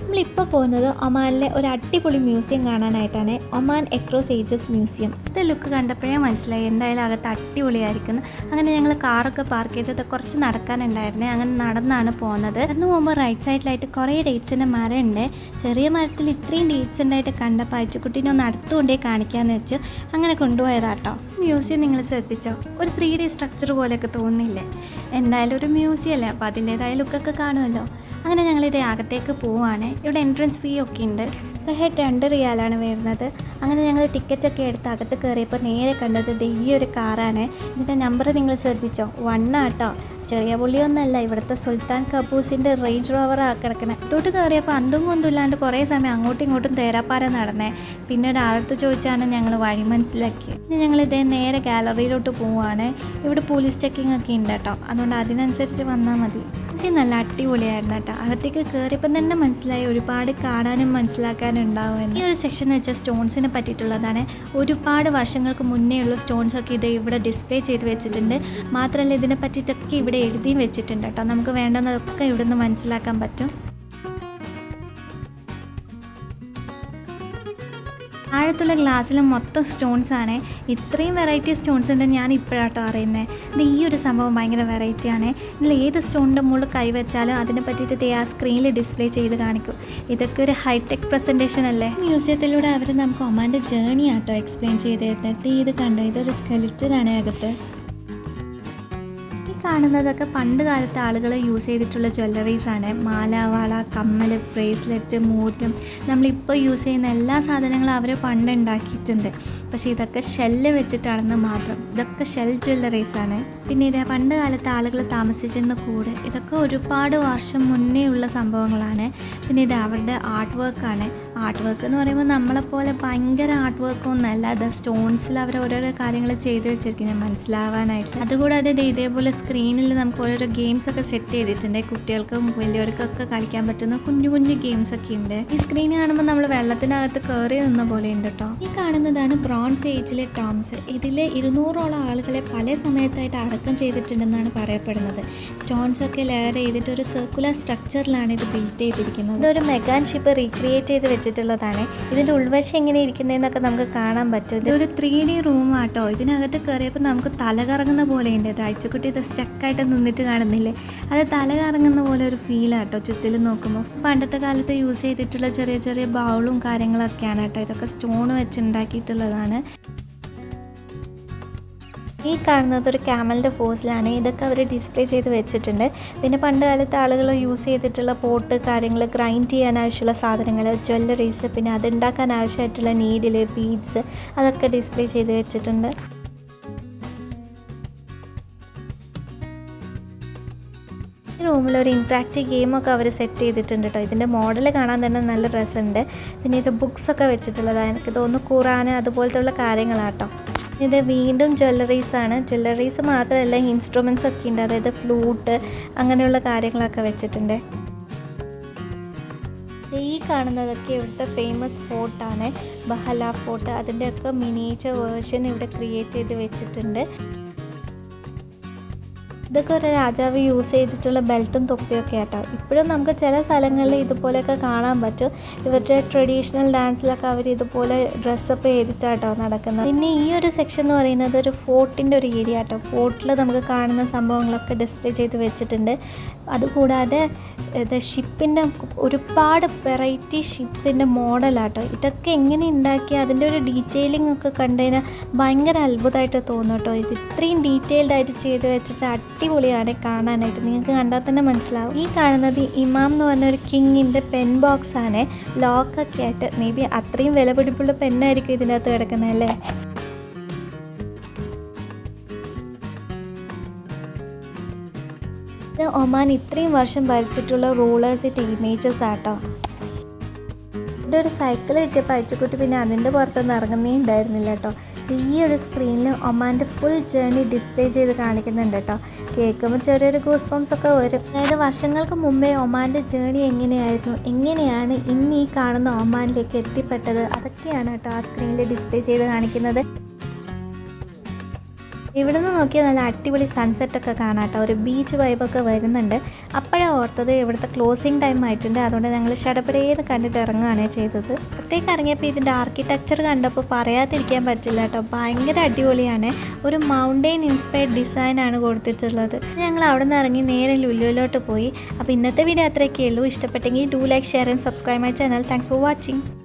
നമ്മളിപ്പോൾ പോകുന്നത് ഒമാനിലെ ഒരു അടിപൊളി മ്യൂസിയം കാണാനായിട്ടാണ് ഒമാൻ എക്രോസ് ഏജസ് മ്യൂസിയം. ഇത് ലുക്ക് കണ്ടപ്പോഴേ മനസ്സിലായി എന്തായാലും അകത്ത് അടിപൊളിയായിരിക്കുന്നു. അങ്ങനെ ഞങ്ങൾ കാറൊക്കെ പാർക്ക് ചെയ്തത് കുറച്ച് നടക്കാനുണ്ടായിരുന്നേ അങ്ങനെ നടന്നാണ് പോകുന്നത് അന്ന് പോകുമ്പോൾ റൈറ്റ് സൈഡിലായിട്ട് കുറേ ഡേറ്റ്സിന്റെ മരമുണ്ട്. ചെറിയ മരത്തിൽ ഇത്രയും ഡേറ്റ്സ് ഉണ്ടായിട്ട് കണ്ടപ്പോൾ അയച്ചുകുട്ടീനെ ഒന്ന് അടുത്തുകൊണ്ടേ കാണിക്കാമെന്ന് വെച്ചു. അങ്ങനെ കൊണ്ടുപോയതാട്ടോ. മ്യൂസിയം നിങ്ങൾ ശ്രദ്ധിച്ചോ? ഒരു ത്രീ ഡേ സ്ട്രക്ചർ പോലെയൊക്കെ തോന്നുന്നില്ലേ? എന്തായാലും ഒരു മ്യൂസിയം അല്ലേ? അപ്പോൾ അതിന്റേതായ ലുക്കൊക്കെ കാണുമല്ലോ. അങ്ങനെ ഞങ്ങളിത് അകത്തേക്ക് പോവുകയാണ് ഇവിടെ എൻട്രൻസ് ഫീ ഒക്കെ ഉണ്ട്. ഹെഡ് രണ്ട് റിയാലാണ് വരുന്നത്. അങ്ങനെ ഞങ്ങൾ ടിക്കറ്റൊക്കെ എടുത്ത് അകത്ത് കയറിയപ്പോൾ നേരെ കണ്ടത് ദേ ഒരു കാറാണ്. ഇതിന്റെ നമ്പർ നിങ്ങൾ ശ്രദ്ധിച്ചോ? വണ്ണാട്ടോ ചെറിയ പുള്ളിയൊന്നല്ല ഇവിടുത്തെ സുൽത്താൻ കബൂസിന്റെ റേഞ്ച് റോവർ കിടക്കണേ. ഇട്ടോട്ട് കയറിയപ്പോൾ അന്തും കൊന്തുമില്ലാണ്ട് കുറേ സമയം അങ്ങോട്ടും ഇങ്ങോട്ടും തേരാപ്പാര നടന്നേ. പിന്നെ ഒരാളത്ത് ചോദിച്ചാണ് ഞങ്ങൾ വഴി മനസ്സിലാക്കിയത്. പിന്നെ ഞങ്ങൾ ഇതേ നേരെ ഗാലറിയിലോട്ട് പോവുകയാണ്. ഇവിടെ പോലീസ് ചെക്കിംഗ് ഒക്കെ ഉണ്ട് കേട്ടോ. അതുകൊണ്ട് അതിനനുസരിച്ച് വന്നാൽ മതി. നല്ല അടിപൊളിയായിരുന്നു കേട്ടോ. അകത്തേക്ക് കയറിയപ്പം തന്നെ മനസ്സിലായി. ഒരുപാട് കാണാനും മനസ്സിലാക്കാനും ഉണ്ടാവും ഈ ഒരു സെക്ഷൻ വെച്ചാൽ സ്റ്റോൺസിനെ പറ്റിയിട്ടുള്ളതാണ്. ഒരുപാട് വർഷങ്ങൾക്ക് മുന്നേ ഉള്ള സ്റ്റോൺസ് ഒക്കെ ഇത് ഇവിടെ ഡിസ്പ്ലേ ചെയ്ത് വെച്ചിട്ടുണ്ട്. മാത്രമല്ല ഇതിനെ പറ്റിയിട്ടൊക്കെ ഇവിടെ എഴുതിയും വെച്ചിട്ടുണ്ട് കേട്ടോ. നമുക്ക് വേണ്ടുന്നതൊക്കെ ഇവിടുന്ന് മനസ്സിലാക്കാൻ പറ്റും. താഴത്തുള്ള ഗ്ലാസ്സിൽ മൊത്തം സ്റ്റോൺസ് ആണ്. ഇത്രയും വെറൈറ്റി സ്റ്റോൺസ് ഉണ്ട് ഞാൻ ഇപ്പോഴാട്ടോ അറിയുന്നത് ഇത് ഈ ഒരു സംഭവം ഭയങ്കര വെറൈറ്റിയാണ് ഇതിൽ ഏത് സ്റ്റോണിന്റെ മുകളിൽ കൈവച്ചാലും അതിനെ പറ്റിയിട്ട് ദേ ആ സ്ക്രീനിൽ ഡിസ്പ്ലേ ചെയ്ത് കാണിക്കും. ഇതൊക്കെ ഒരു ഹൈടെക് പ്രസന്റേഷൻ അല്ലേ? മ്യൂസിയത്തിലൂടെ അവർ നമുക്ക് ഒമാന്റെ ജേണി ആട്ടോ എക്സ്പ്ലെയിൻ ചെയ്ത് തരുന്നത്. ഇത് കണ്ടോ? ഇതൊരു സ്കെലിറ്റനാണ് അകത്ത്. കാണുന്നതൊക്കെ പണ്ട് കാലത്തെ ആളുകൾ യൂസ് ചെയ്തിട്ടുള്ള ജ്വല്ലറീസ് ആണ്. മാല കമ്മൽ ബ്രേസ്ലെറ്റ് മൂറ്റം നമ്മളിപ്പോൾ യൂസ് ചെയ്യുന്ന എല്ലാ സാധനങ്ങളും അവർ പണ്ട് ഉണ്ടാക്കിയിട്ടുണ്ട്. പക്ഷേ ഇതൊക്കെ ഷെല്ല് വെച്ചിട്ടാണെന്ന് മാത്രം. ഇതൊക്കെ ഷെൽ ജ്വല്ലറീസ് ആണ്. പിന്നെ ഇത് പണ്ട് കാലത്തെ ആളുകൾ താമസിച്ചിരുന്ന കൂട്. ഇതൊക്കെ ഒരുപാട് വർഷം മുന്നേ ഉള്ള സംഭവങ്ങളാണ്. പിന്നെ ഇത് അവരുടെ ആർട്ട് വർക്കാണ് ആർട്ട് വർക്ക് എന്ന് പറയുമ്പോൾ നമ്മളെപ്പോലെ ഭയങ്കര ആർട്ട് വർക്കൊന്നുമല്ല അത് സ്റ്റോൺസിൽ അവർ ഓരോരോ കാര്യങ്ങൾ ചെയ്ത് വെച്ചിരിക്കുന്നത് മനസ്സിലാവാനായിട്ട് അതുകൂടാതെ ഇതേപോലെ സ്ക്രീനിൽ നമുക്ക് ഓരോരോ ഗെയിംസ് ഒക്കെ സെറ്റ് ചെയ്തിട്ടുണ്ട്. കുട്ടികൾക്കും വലിയവർക്കൊക്കെ കളിക്കാൻ പറ്റുന്ന കുഞ്ഞു കുഞ്ഞു ഗെയിംസ് ഒക്കെ ഉണ്ട്. ഈ സ്ക്രീൻ കാണുമ്പോൾ നമ്മൾ വെള്ളത്തിനകത്ത് കയറി നിന്ന പോലെ ഉണ്ട് കേട്ടോ ഈ കാണുന്നതാണ് ബ്രോൺസ് ഏജിലെ ടോംസ് ഇതിൽ ഇരുന്നൂറോളം ആളുകളെ പല സമയത്തായിട്ട് അടക്കം ചെയ്തിട്ടുണ്ടെന്നാണ് പറയപ്പെടുന്നത്. സ്റ്റോൺസ് ഒക്കെ ലെയർ ചെയ്തിട്ട് ഒരു സർക്കുലർ സ്ട്രക്ചറിലാണ് ഇത് ബിൽഡ് ചെയ്തിരിക്കുന്നത്. ഇതൊരു മെഗാൻ ഷിപ്പ് റീക്രിയേറ്റ് ചെയ്ത് വെച്ചിട്ടുള്ളതാണ്. ഇതിന്റെ ഉൾവശം എങ്ങനെ ഇരിക്കുന്നതെന്നൊക്കെ നമുക്ക് കാണാൻ പറ്റും. ഇതൊരു ത്രീ ഡി റൂം ആട്ടോ. ഇതിനകത്ത് കയറിയപ്പോൾ നമുക്ക് തല കറങ്ങുന്ന പോലെ ഉണ്ട് അയച്ചുകുട്ടി ഇത് സ്റ്റക്കായിട്ട് നിന്നിട്ട് കാണുന്നില്ലേ? അത് തല കറങ്ങുന്ന പോലെ ഒരു ഫീൽ ആട്ടോ ചുറ്റിലും നോക്കുമ്പോൾ. പണ്ടത്തെ കാലത്ത് യൂസ് ചെയ്തിട്ടുള്ള ചെറിയ ചെറിയ ബൗളും കാര്യങ്ങളൊക്കെയാണ് കേട്ടോ. ഇതൊക്കെ സ്റ്റോൺ വെച്ച് ഉണ്ടാക്കിയിട്ടുള്ളതാണ്. ഈ കാണുന്നത് ഒരു ക്യാമലിന്റെ ഫോസിലാണ്. ഇതൊക്കെ അവർ ഡിസ്പ്ലേ ചെയ്ത് വെച്ചിട്ടുണ്ട്. പിന്നെ പണ്ട് കാലത്ത് ആളുകൾ യൂസ് ചെയ്തിട്ടുള്ള പോട്ട് കാര്യങ്ങൾ ഗ്രൈൻഡ് ചെയ്യാൻ ആവശ്യമുള്ള സാധനങ്ങൾ ജ്വല്ലറീസ് പിന്നെ അതുണ്ടാക്കാൻ ആവശ്യമായിട്ടുള്ള നീഡിൽ ബീഡ്സ് അതൊക്കെ ഡിസ്പ്ലേ ചെയ്ത് വെച്ചിട്ടുണ്ട്. റൂമിൽ ഒരു ഇൻട്രാക്റ്റീവ് ഗെയിമൊക്കെ അവർ സെറ്റ് ചെയ്തിട്ടുണ്ട് കേട്ടോ ഇതിന്റെ മോഡൽ കാണാൻ തന്നെ നല്ല രസമുണ്ട്. പിന്നെ ഇത് ബുക്സൊക്കെ വെച്ചിട്ടുള്ളതാണ്. എനിക്ക് തോന്നുന്നു ഖുറാൻ അതുപോലത്തെ ഉള്ള കാര്യങ്ങളാട്ടോ ഇത് വീണ്ടും ജ്വല്ലറീസ് ആണ്. ജ്വല്ലറീസ് മാത്രമല്ല ഇൻസ്ട്രുമെൻസ് ഒക്കെ ഉണ്ട്. അതായത് ഫ്ലൂട്ട് അങ്ങനെയുള്ള കാര്യങ്ങളൊക്കെ വെച്ചിട്ടുണ്ട്. ഈ കാണുന്നതൊക്കെ ഇവിടുത്തെ ഫേമസ് ഫോർട്ടാണ് ബഹല ഫോർട്ട് അതിന്റെയൊക്കെ മിനിയേച്ചർ വേർഷൻ ഇവിടെ ക്രിയേറ്റ് ചെയ്ത് വെച്ചിട്ടുണ്ട്. ഇതൊക്കെ ഒരു രാജാവ് യൂസ് ചെയ്തിട്ടുള്ള ബെൽറ്റും തൊപ്പിയൊക്കെ ആട്ടോ. ഇപ്പോഴും നമുക്ക് ചില സ്ഥലങ്ങളിൽ ഇതുപോലെയൊക്കെ കാണാൻ പറ്റും. ഇവരുടെ ട്രഡീഷണൽ ഡാൻസിലൊക്കെ അവർ ഇതുപോലെ ഡ്രസ്സപ്പ് ചെയ്തിട്ടാട്ടോ നടക്കുന്നത്. പിന്നെ ഈ ഒരു സെക്ഷൻ എന്ന് പറയുന്നത് ഒരു ഫോർട്ടിന്റെ ഒരു ഏരിയ ആട്ടോ. ഫോർട്ടിൽ നമുക്ക് കാണുന്ന സംഭവങ്ങളൊക്കെ ഡിസ്പ്ലേ ചെയ്ത് വെച്ചിട്ടുണ്ട്. അതുകൂടാതെ ഇത് ഷിപ്പിന്റെ ഒരുപാട് വെറൈറ്റി ഷിപ്സിന്റെ മോഡലാട്ടോ ഇതൊക്കെ എങ്ങനെ ഉണ്ടാക്കി അതിന്റെ ഒരു ഡീറ്റെയിലിംഗ് ഒക്കെ കണ്ടതിന് ഭയങ്കര അത്ഭുതമായിട്ട് തോന്നും കേട്ടോ ഇത് ഇത്രയും ഡീറ്റെയിൽഡ് ആയിട്ട് ചെയ്ത് വെച്ചിട്ട് അടിപൊളിയാണ് കാണാനായിട്ട്. നിങ്ങൾക്ക് കണ്ടാൽ തന്നെ മനസ്സിലാവും. ഈ കാണുന്നത് ഇമാം എന്ന് പറഞ്ഞ ഒരു കിങ്ങിന്റെ പെൻ ബോക്സാണ് ലോക്കൊക്കെ ആയിട്ട്. മേ ബി അത്രയും വിലപിടിപ്പുള്ള പെന്നായിരിക്കും ഇതിന്റെ അകത്ത് കിടക്കുന്നത് അല്ലേ? ഇത് ഒമാൻ ഇത്രയും വർഷം ഭരിച്ചിട്ടുള്ള റൂളേഴ്സിന്റെ ഇമേജസ് ആട്ടോ. ഇവിടെ ഒരു സൈക്കിൾ കിട്ടിയപ്പോൾ അയച്ചുകുട്ടി പിന്നെ അതിന്റെ പുറത്തൊന്നും ഇറങ്ങുന്നേ ഉണ്ടായിരുന്നില്ല കേട്ടോ ഈ ഒരു സ്ക്രീനിൽ ഒമാന്റെ ഫുൾ ജേർണി ഡിസ്പ്ലേ ചെയ്ത് കാണിക്കുന്നുണ്ട് കേട്ടോ കേൾക്കുമ്പോൾ ചെറിയൊരു ഗൂസ് ബംസ് ഒക്കെ വരും. അതായത് വർഷങ്ങൾക്ക് മുമ്പേ ഒമാന്റെ ജേർണി എങ്ങനെയായിരുന്നു? എങ്ങനെയാണ് ഇന്ന് ഈ കാണുന്ന ഒമാനിലേക്ക് എത്തിപ്പെട്ടത്? അതൊക്കെയാണ് കേട്ടോ ആ സ്ക്രീനിൽ ഡിസ്പ്ലേ ചെയ്ത് കാണിക്കുന്നത്. ഇവിടെ നിന്ന് നോക്കിയാൽ നല്ല അടിപൊളി സൺസെറ്റൊക്കെ കാണാം കേട്ടോ ഒരു ബീച്ച് വൈബൊക്കെ വരുന്നുണ്ട്. അപ്പോഴാണ് ഓർത്തത് ഇവിടുത്തെ ക്ലോസിങ് ടൈം ആയിട്ടുണ്ട്. അതുകൊണ്ട് ഞങ്ങൾ ഷടപടേന്ന് കണ്ടിട്ട് ഇറങ്ങുകയാണ് ചെയ്തത്. പുറത്തേക്ക് ഇറങ്ങിയപ്പോൾ ഇതിന്റെ ആർക്കിടെക്ചർ കണ്ടപ്പോൾ പറയാതിരിക്കാൻ പറ്റില്ല കേട്ടോ. ഭയങ്കര അടിപൊളിയാണ്. ഒരു മൗണ്ടെയിൻ ഇൻസ്പയർഡ് ഡിസൈൻ ആണ് കൊടുത്തിട്ടുള്ളത്. ഞങ്ങൾ അവിടെ നിന്ന് ഇറങ്ങി നേരെ ലുല്ലുവിലോട്ട് പോയി. അപ്പോൾ ഇന്നത്തെ വീഡിയോ അത്രയൊക്കെ ഉള്ളൂ. ഇഷ്ടപ്പെട്ടെങ്കിൽ do like share and subscribe my channel thanks for watching